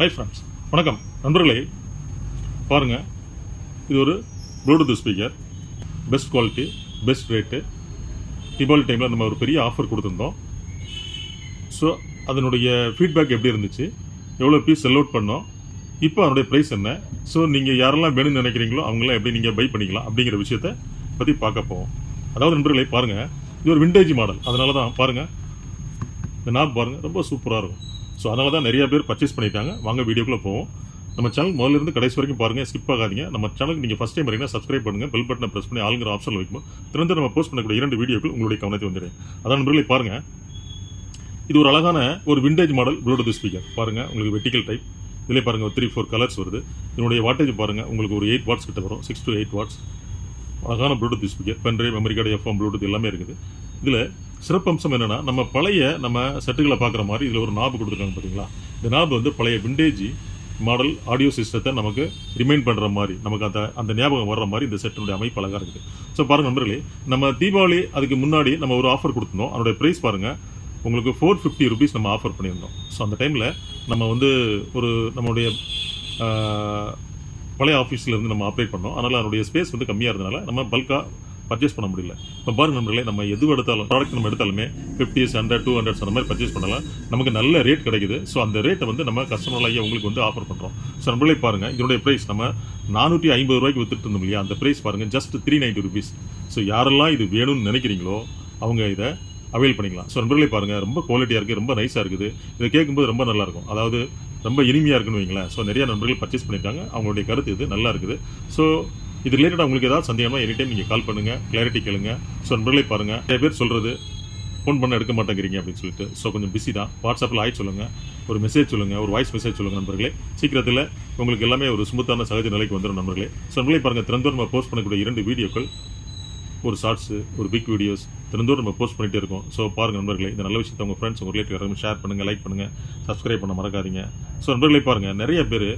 Hi friends வணக்கம். நண்பர்களே பாருங்கள் இது ஒரு Bluetooth speaker best quality best rate Deepavali டைமில் நம்ம ஒரு பெரிய ஆஃபர் கொடுத்துருந்தோம். ஸோ அதனுடைய ஃபீட்பேக் எப்படி இருந்துச்சு? எவ்வளோ பீஸ் செல் அவுட் பண்ணோம்? இப்போ அதனுடைய ப்ரைஸ் என்ன? ஸோ நீங்கள் யாரெல்லாம் வேணும்னு நினைக்கிறீங்களோ அவங்களாம் எப்படி நீங்கள் பை பண்ணிக்கலாம் அப்படிங்கிற விஷயத்தை பற்றி பார்க்க போவோம். அதாவது நண்பர்களே பாருங்கள் இது ஒரு விண்டேஜ் மாடல் அதனால தான் பாருங்கள் இந்த நாப் பாருங்கள் ரொம்ப சூப்பராக இருக்கும். ஸோ அதனால தான் நிறைய பேர் பர்ச்சேஸ் பண்ணிட்டாங்க வாங்க வீடியோக்குள்ளே போவோம். நம்ம சேனல் முதல்ல இருந்து கடைசி வரைக்கும் பாருங்கள் ஸ்கிப் ஆகாதீங்க. நம்ம சேனலுக்கு நீங்கள் ஃபஸ்ட் டைம் வரீங்கன்னா சப்ஸ்கிரைப் பண்ணுங்கள் பெல் பட்டனை ப்ரெஸ் பண்ணி ஆளுங்கிற ஆப்ஷன் வைக்கும் திறந்து நம்ம போஸ்ட் பண்ணக்கூடிய இரண்டு வீடியோக்கள் உங்களுடைய கவனத்தை வந்துடுறேன் அதான் நண்பர்களே பாருங்கள் இது ஒரு அழகான ஒரு விண்டேஜ் மாடல் ப்ளூடூத் ஸ்பீக்கர் பாருங்கள் உங்களுக்கு வெட்டிக்கல் டைப் இதிலே பாருங்கள் த்ரீ ஃபோர் கலர்ஸ் வருது. இதனுடைய வாட்டேஜ் பாருங்கள் உங்களுக்கு ஒரு எயிட் வாட்ஸ் கிட்ட வரும். சிக்ஸ் டு எயிட் வாட்ஸ் அழகான Bluetooth speaker pendrive memory card FM Bluetooth எல்லாமே இருக்குது. இதில் சிறப்பம்சம் என்னென்னா நம்ம பழைய நம்ம செட்டுகளை பார்க்குற மாதிரி இதில் ஒரு நாபு கொடுத்துருக்காங்க பார்த்தீங்களா இந்த நாபு வந்து பழைய விண்டேஜ் மாடல் ஆடியோ சிஸ்டத்தை நமக்கு ரிமைண்ட் பண்ணுற மாதிரி நமக்கு அந்த அந்த ஞாபகம் வர்ற மாதிரி இந்த செட்டினுடைய அமைப்பு அழகாக இருக்குது. ஸோ பாருங்கள் நண்பர்களே நம்ம தீபாவளி அதுக்கு முன்னாடி நம்ம ஒரு ஆஃபர் கொடுத்துருந்தோம். அதனுடைய ப்ரைஸ் பாருங்கள் உங்களுக்கு ஃபோர் ஃபிஃப்டி ருபீஸ் நம்ம ஆஃபர் பண்ணியிருந்தோம். ஸோ அந்த டைமில் நம்ம வந்து ஒரு நம்மளுடைய பழைய ஆஃபீஸில் இருந்து நம்ம ஆப்ரேட் பண்ணோம். அதனால் அதனுடைய ஸ்பேஸ் வந்து கம்மியாக இருந்தனால நம்ம பல்காக பர்ச்சேஸ் பண்ண முடியல. இப்போ பாருங்க நண்பர்களே நம்ம எது எடுத்தாலும் ப்ராடக்ட் நம்ம எடுத்தாலுமே ஃபிஃப்டிஸ் ஹண்ட்ரட் டூ ஹண்ட்ரட்ஸ் அந்த மாதிரி பர்ச்சேஸ் பண்ணலாம். நமக்கு நல்ல ரேட் கிடைக்குது. ஸோ அந்த ரேட்டை வந்து நம்ம கஸ்டமர்களாக உங்களுக்கு வந்து ஆஃபர் பண்ணுறோம் ஸோ நண்பர்களே பாருங்கள் இதனுடைய ப்ரைஸ் நம்ம நானூற்றி ஐம்பது ரூபாய்க்கு வித்துட்டு இருந்தோம் இல்லையா? அந்த ப்ரைஸ் பாருங்கள் just three ninety rupees so யாரெல்லாம் இது வேணும்னு நினைக்கிறீங்களோ அவங்க இதை அவைல் பண்ணிக்கலாம். ஸோ நண்பர்களே பாருங்கள் ரொம்ப குவாலிட்டியாக இருக்குது ரொம்ப நைஸாக இருக்குது. இதை கேட்கும்போது ரொம்ப நல்லாயிருக்கும் அதாவது ரொம்ப இனிமையாக இருக்குன்னு வைங்களேன். ஸோ நிறைய நண்பர்கள் பர்ச்சேஸ் பண்ணியிருக்காங்க. அவங்களுடைய கருத்து இது நல்லா இருக்குது. ஸோ இது ரிலேட்டடாக உங்களுக்கு ஏதாவது சந்தேகமாக எனி டைம் நீங்கள் கால் பண்ணுங்கள் கிளாரிட்டி கேளுங்க. ஸோ நண்பர்களே பாருங்கள் நிறைய பேர் சொல்கிறது ஃபோன் பண்ண எடுக்க மாட்டேங்கிறீங்க அப்படின்னு சொல்லிட்டு. ஸோ கொஞ்சம் பிஸி தான். வாட்ஸ்அப்பில் ஆகி சொல்லுங்கள் ஒரு மெசேஜ் சொல்லுங்கள் ஒரு வாய்ஸ் மெசேஜ் சொல்லுங்கள் நண்பர்களே. சீக்கிரத்தில் உங்களுக்கு எல்லாமே ஒரு ஸ்மூத்தான சகஜ நிலைக்கு வந்துடும் நண்பர்களே. ஸோ நண்பர்களே பாருங்கள் திறந்தோர் நம்ம போஸ்ட் பண்ணக்கூடிய இரண்டு வீடியோக்கள் ஒரு ஷார்ட்ஸு ஒரு பிக் வீடியோஸ் தினந்தோறும் நம்ம போஸ்ட் பண்ணிகிட்டே இருக்கோம். ஸோ பாருங்கள் நண்பர்களே இந்த நல்ல விஷயத்தை உங்கள் ஃப்ரெண்ட்ஸ் உங்கள் ரிலேட்டிவ் யாரும் ஷேர் பண்ணுங்கள் லைக் பண்ணுங்கள் சப்ஸ்கிரைப் பண்ண மறக்காதீங்க. ஸோ நண்பர்களே பாருங்கள் நிறைய பேர்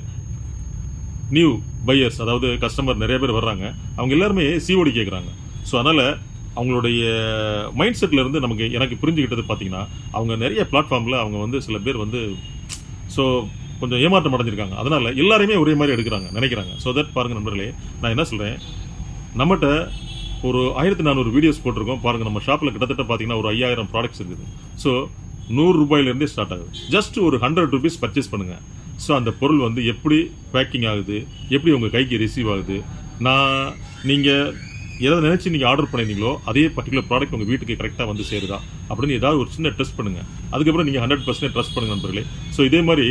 நியூ பையர்ஸ் அதாவது கஸ்டமர் நிறைய பேர் வர்றாங்க. அவங்க எல்லாருமே சிஓடி கேட்குறாங்க ஸோ அதனால் அவங்களுடைய மைண்ட் செட்டில் இருந்து நமக்கு எனக்கு புரிஞ்சுக்கிட்டது பார்த்தீங்கன்னா அவங்க நிறைய பிளாட்ஃபார்மில் அவங்க வந்து சில பேர் வந்து ஸோ கொஞ்சம் ஏமாற்றம் அடைஞ்சிருக்காங்க. அதனால் எல்லாருமே ஒரே மாதிரி எடுக்கிறாங்க நினைக்கிறாங்க. ஸோ தட் பாருங்கள் நண்பர்களே நான் என்ன சொல்கிறேன் நம்மகிட்ட ஒரு ஆயிரத்தி நானூறு வீடியோஸ் போட்டிருக்கோம். பாருங்கள் நம்ம ஷாப்பில் கிட்டத்தட்ட பார்த்தீங்கன்னா ஒரு ஐயாயிரம் ப்ராடக்ட்ஸ் இருக்குது. ஸோ நூறு ரூபாயிலேருந்தே ஸ்டார்ட் ஆகுது. ஜஸ்ட் ஒரு ஹண்ட்ரட் ருபீஸ் பர்ச்சேஸ் பண்ணுங்கள் ஸோ அந்த பொருள் வந்து எப்படி பேக்கிங் ஆகுது? எப்படி உங்கள் கைக்கு ரிசீவ் ஆகுது? நான் நீங்கள் எதை நினச்சி நீங்கள் ஆர்டர் பண்ணியிருந்தீங்களோ அதே பர்டிகுலர் ப்ராடக்ட் உங்கள் வீட்டுக்கு கரெக்டாக வந்து சேருதா? அப்படின்னு ஏதாவது ஒரு சின்ன டெஸ்ட் பண்ணுங்கள் அதுக்கப்புறம் நீங்கள் ஹண்ட்ரட் பர்சன்ட் ட்ரஸ்ட் பண்ணுங்க நண்பர்களே. ஸோ இதே மாதிரி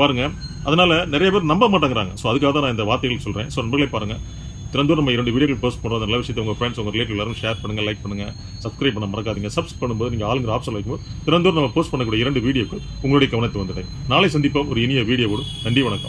பாருங்கள் அதனால் நிறைய பேர் நம்ப மாட்டேங்கிறாங்க. ஸோ அதுக்காக தான் நான் இந்த வார்த்தைகள் சொல்கிறேன் ஸோ நண்பர்களே பாருங்கள் திறந்தோர் நம்ம இரண்டு வீடியோக்கள் போஸ்ட் பண்ணுறோம் அந்த நல்ல விஷயத்தை உங்கள் ஃப்ரெண்ட்ஸ் உங்கள் ரிலேட்டிவ் எல்லாரும் ஷேர் பண்ணுங்கள் லைக் பண்ணுங்கள் சப்ஸ்கிரைப் பண்ண மறக்காதீங்க. சப்ஸ் பண்ணும்போது நீங்கள் ஆளுங்கிற ஆப்ஷன் வைக்கும்போது திறந்தோர் நம்ம போஸ்ட் பண்ணக்கூடிய இரண்டு வீடியோக்கள் உங்களுடைய கவனத்தை வந்துடுங்க நாளை சந்திப்போம். ஒரு இனிய வீடியோவோடு. நன்றி வணக்கம்.